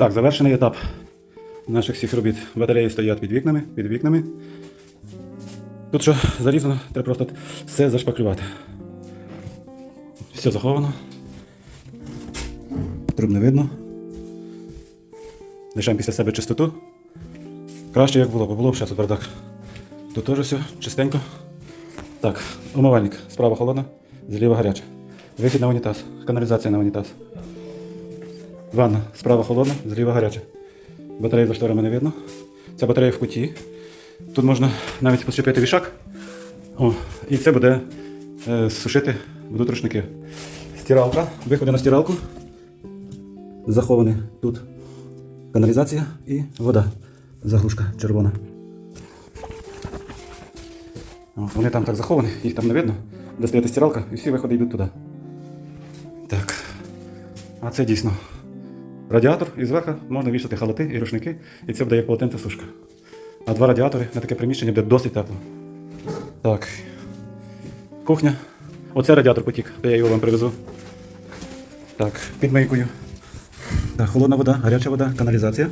Так, завершений етап наших всіх робіт. Батареї стоять під вікнами, під вікнами. Тут що зарізано, треба просто все зашпаклювати. Все заховано. Труб не видно. Лишаємо після себе чистоту. Краще як було, бо було б зараз бардак. Тут теж все чистенько. Так, умивальник. Справа холодна, зліва гаряча. Вихід на унітаз, каналізація на унітаз. Ванна справа холодна, зліва гаряча. Батареї за шторами не видно. Ця батарея в куті. Тут можна навіть почепити вішак. О, і це буде е, сушити будуть рушники. Стиралка. Виходи на стиралку. Захований тут каналізація і вода. Заглушка червона. О, Вони там так заховані, їх там не видно. Де стоїть стиралка, і всі виходи йдуть туди. Так. А це дійсно радіатор, і зверху можна вішати халати і рушники, і це буде як полотенце сушка. А два радіатори на таке приміщення буде досить тепло. Так. Кухня. Оце радіатор потік, то я його вам привезу. Так, під мийкою. Так, холодна вода, гаряча вода, каналізація.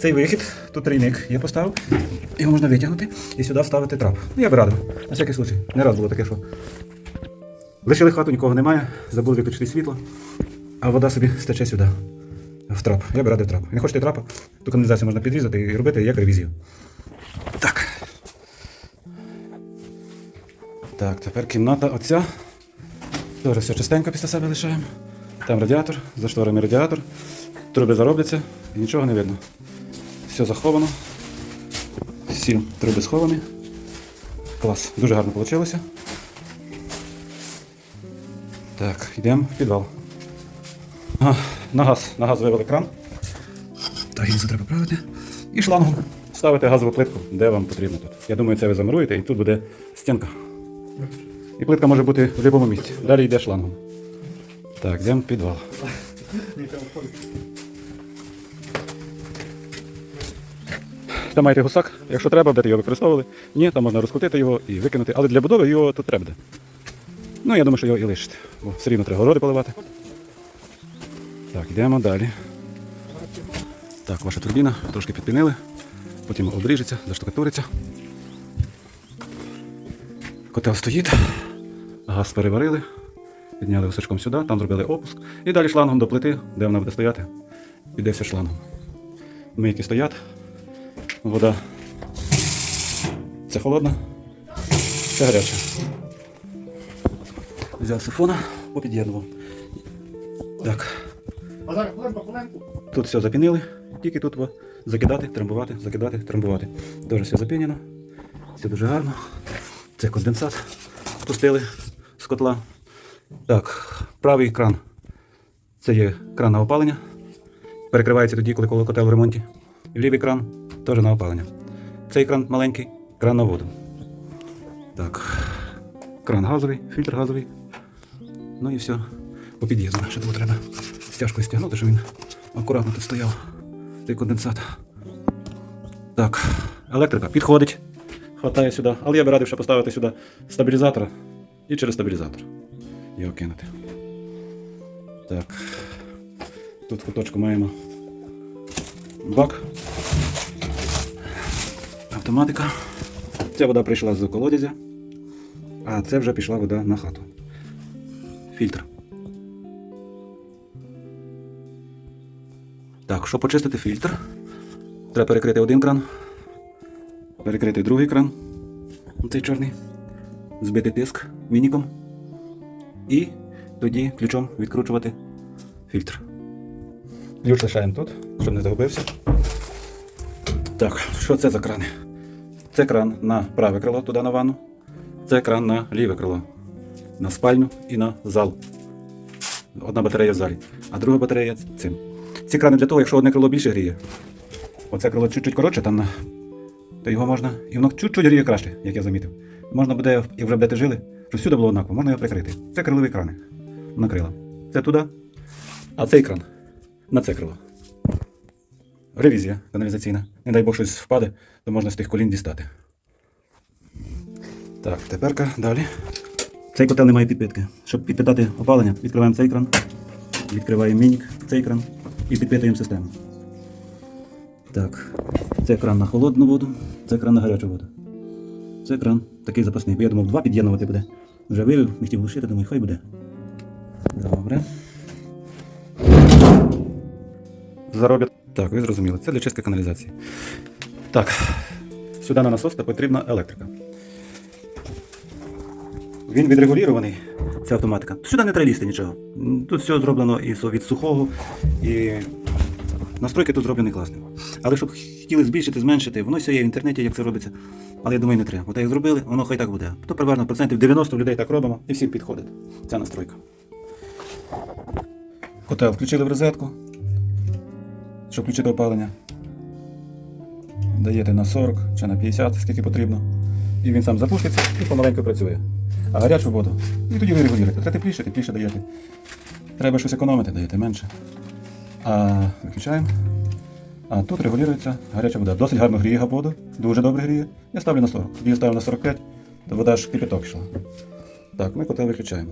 Цей вихід, тут трійник я поставив. Його можна витягнути і сюди вставити трап. Ну, я би радив. На всякий случай. Не раз було таке, що. Лишили хату, нікого немає, забули виключити світло, а вода собі стече сюди. В трап. Я би радив трап. Не хочете трапа, ту каналізацію можна підрізати і робити як ревізію. Так. Так, тепер кімната оця. Теж все чистенько після себе лишаємо. Там радіатор, за шторами радіатор. Труби заробляться і нічого не видно. Все заховано. Всі труби сховані. Клас. Дуже гарно вийшло. Так, йдемо в підвал. На газ. На газ вивели кран. Так, гільзу треба правити. І шлангу. Ставите газову плитку, де вам потрібно тут. Я думаю, це ви замуруєте, і тут буде стінка. І плитка може бути в будь-якому місці. Далі йде шлангом. Так, йдемо в підвал. Там маєте гусак, якщо треба, будете його використовували. Ні, там можна розкрутити його і викинути, але для будови його тут треба. Ну, я думаю, що його і лишити, бо все рівно треба городи поливати. Так, йдемо далі. Так, ваша турбіна трошки підпінили, потім обріжеться, заштукатуриться. Котел стоїть, газ переварили, підняли гусачком сюди, там зробили опуск. І далі шлангом до плити, де вона буде стояти, піде все шлангом. Мийки стоять, вода. Це холодна, це гаряча. Взяв сифона, попід'єднував. Так. А зараз хвилинку, хвилинку. Тут все запінили, тільки тут закидати, трамбувати, закидати, трамбувати. Дуже все запінено, все дуже гарно. Це конденсат спустили з котла. Так, правий кран. Це є кран на опалення. Перекривається тоді, коли коло котел в ремонті. І лівий кран теж на опалення. Цей кран маленький, кран на воду. Так, кран газовий, фільтр газовий. Ну і все. По під'їзду. Ще було треба стяжкою стягнути, щоб він акуратно тут стояв. Цей конденсат. Так, електрика підходить. Хватає сюди. Але я би радив ще поставити сюди стабілізатора і через стабілізатор його кинути. Так. Тут в куточку маємо бак. Автоматика. Ця вода прийшла з колодязя, а це вже пішла вода на хату. Фільтр. Так, щоб почистити фільтр, треба перекрити один кран, перекрити другий кран, цей чорний, збити тиск вініком і тоді ключом відкручувати фільтр. Ключ лишаємо тут, щоб не загубився. Так, що це за крани? Це кран на праве крило туди на ванну, це кран на ліве крило, на спальню і на зал. Одна батарея в залі, а друга батарея цим. Ці крани для того, якщо одне крило більше гріє. Оце крило чуть-чуть коротше, там то його можна. І воно чуть-чуть гріє краще, як я замітив. Можна буде, як вже будете жили, щоб всюди було однаково, можна його прикрити. Це крилові крани. На крила. Це туди. А цей кран на це крило. Ревізія каналізаційна. Не дай Бог щось впаде, то можна з тих колін дістати. Так, тепер далі. Цей котел не має підпитки. Щоб підпитати опалення, відкриваємо цей кран, відкриваємо мінік, цей кран і підпитуємо систему. Так, це кран на холодну воду, це кран на гарячу воду. Це кран такий запасний. Бо я думав, два під'єднувати буде. Вже вивів, не хотів глушити, думаю, хай буде. Добре. Зароблять. Так, ви зрозуміли. Це для чистки каналізації. Так, сюди на насос потрібна електрика. Він відрегулірований, ця автоматика. Сюди не треба лізти нічого. Тут все зроблено і від сухого, і настройки тут зроблені класні. Але щоб хотіли збільшити, зменшити, воно все є в інтернеті, як це робиться. Але я думаю, не треба. От як зробили, воно хай так буде. То приблизно процентів 90 людей так робимо і всім підходить. Ця настройка. Котел включили в розетку, щоб включити опалення. Даєте на 40 чи на 50, скільки потрібно. І він сам запуститься і помаленьку працює. А гарячу воду. І тоді ви регулюєте. Треба тепліше, тепліше даєте. Треба щось економити, даєте менше. А виключаємо. А тут регулюється гаряча вода. Досить гарно гріє воду, дуже добре гріє. Я ставлю на 40. Тоді я ставлю на 45, то вода ж кипяток йшла. Так, ми котел виключаємо.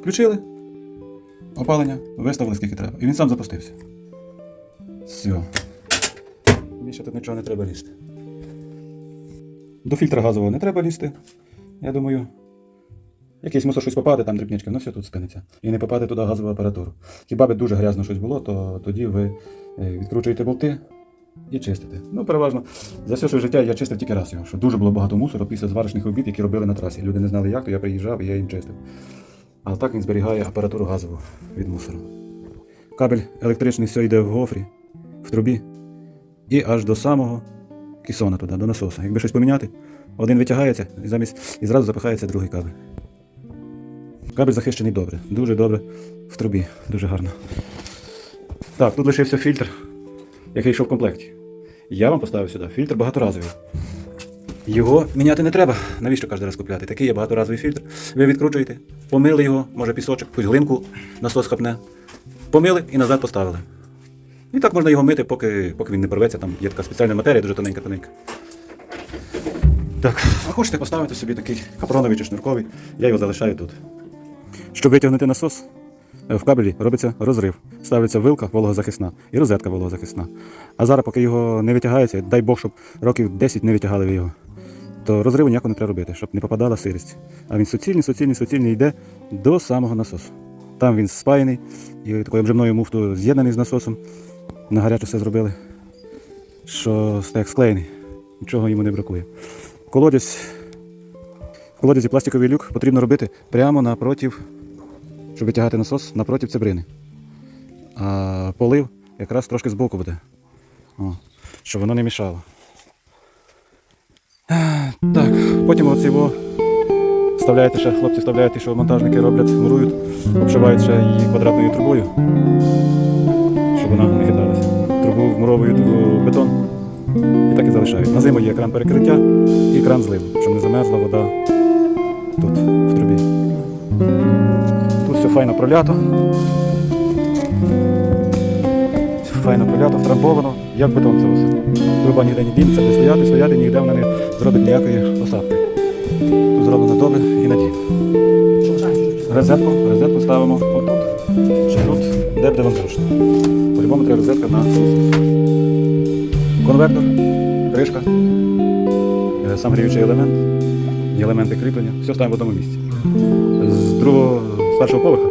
Включили. Опалення, виставили скільки треба. І він сам запустився. Все. Більше тут нічого не треба лізти. До фільтра газового не треба лізти. Я думаю, якийсь мусор щось попаде, там дрібнички, ну все тут спиниться. І не попаде туди газову апаратуру. Хіба би дуже грязно щось було, то тоді ви е, відкручуєте болти і чистите. Ну, переважно, за все своє життя я чистив тільки раз його, що дуже було багато мусору після зварочних робіт, які робили на трасі. Люди не знали як, то я приїжджав і я їм чистив. А так він зберігає апаратуру газову від мусору. Кабель електричний все йде в гофрі, в трубі, і аж до самого кісона туди, до насоса. Якби щось поміняти, один витягається і замість і зразу запихається другий кабель. Кабель захищений добре, дуже добре в трубі, дуже гарно. Так, тут лишився фільтр, який йшов в комплекті. Я вам поставив сюди фільтр багаторазовий. Його міняти не треба. Навіщо кожен раз купляти? Такий є багаторазовий фільтр. Ви відкручуєте, помили його, може пісочок, якусь глинку насос хапне. Помили і назад поставили. І так можна його мити, поки, поки він не порветься. Там є така спеціальна матерія, дуже тоненька-тоненька. Так, а хочете поставити собі такий капроновий чи шнурковий, я його залишаю тут. Щоб витягнути насос, е, в кабелі робиться розрив. Ставиться вилка вологозахисна і розетка вологозахисна. А зараз, поки його не витягається, дай Бог, щоб років 10 не витягали ви його, то розриву ніякого не треба робити, щоб не попадала сирість. А він суцільний, суцільний, суцільний йде до самого насосу. Там він спаяний, і такою обживною муфтою з'єднаний з насосом. На гарячу все зробили. Що як склеєний, нічого йому не бракує. Колодязь в колодязі пластиковий люк потрібно робити прямо напротив, щоб витягати насос напротив цибрини. А полив якраз трошки збоку буде. О, щоб воно не мішало. Так, потім оці во вставляєте ще, хлопці вставляють, що монтажники роблять, мурують, обшивають ще її квадратною трубою, щоб вона не хиталася. Трубу вмуровують в бетон і так і залишають. На зиму є кран перекриття і кран зливу, щоб не замерзла вода тут, в трубі. Тут все файно пролято. Файно пролято, втрамбовано, як бетон це все. Труба ніде не дінеться, де стояти, стояти, ніде вона не зробить ніякої осадки. Тут зроблено добре і надійно. Розетку, розетку ставимо отут, чи тут, де буде вам зручно. По-любому треба розетка на насос. Конвектор, кришка, е, сам гріючий елемент, і елементи кріплення. Все ставимо в одному місці. З другого, з першого поверха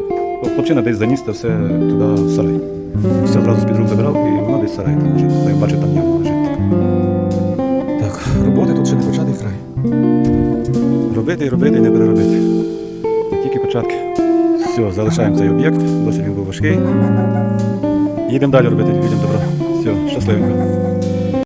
хлопчина десь заніс це все туди в сарай. Все одразу з-під рук забирав і воно десь в сарай там лежить. Я бачив, там нього лежить. Так, роботи тут ще не початий край. Робити і робити, і не переробити. І тільки початки. Все, залишаємо цей об'єкт, досить він був важкий. Їдемо далі робити людям добро. Все, щасливенько.